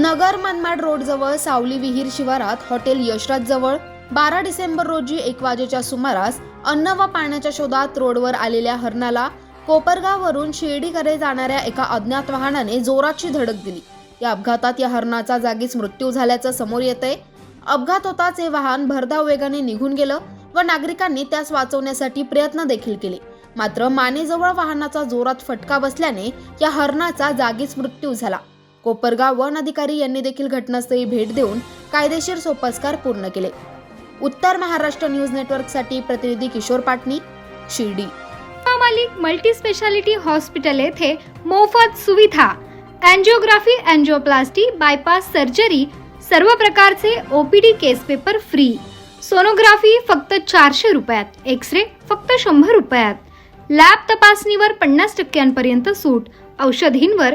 नगर मनमाड रोडजवळ सावली विहीर शिवारात हॉटेल यशराज जवळ बारा डिसेंबर रोजी एक वाजेच्या सुमारास अन्न व पाण्याच्या शोधात रोडवर आलेल्या हरणाला कोपरगाववरून शिर्डीकडे जाणाऱ्या एका अज्ञात वाहनाने जोराची धडक दिली. या अपघातात या हरणाचा जागीच मृत्यू झाल्याचं समोर येतंय. अपघात होताच हे वाहन भरधाव वेगाने निघून गेलं व नागरिकांनी त्यास वाचवण्यासाठी प्रयत्न देखील केले. मात्र मानेजवळ वाहनाचा जोरात फटका बसल्याने या हरणाचा जागीच मृत्यू झाला. कोपरगाव वन अधिकारी यांनी देखील घटनास्थळी भेट देऊन कायदेशीर सोपस्कार पूर्ण केले. उत्तर महाराष्ट्र न्यूज नेटवर्कसाठी प्रतिनिधी किशोर पाटणी शिर्डी. मालिक मल्टी स्पेशालिटी हॉस्पिटल येथे मोफत सुविधा अँजिओग्राफी अँजिओप्लास्टी बायपास सर्जरी सर्व प्रकारचे OPD case paper free sonography फक्त चारशे रुपयात एक्स रे फक्त शंभर रुपयात. लॅब तपासणीवर पन्नास टक्क्यांपर्यंत सूट. औषधींवर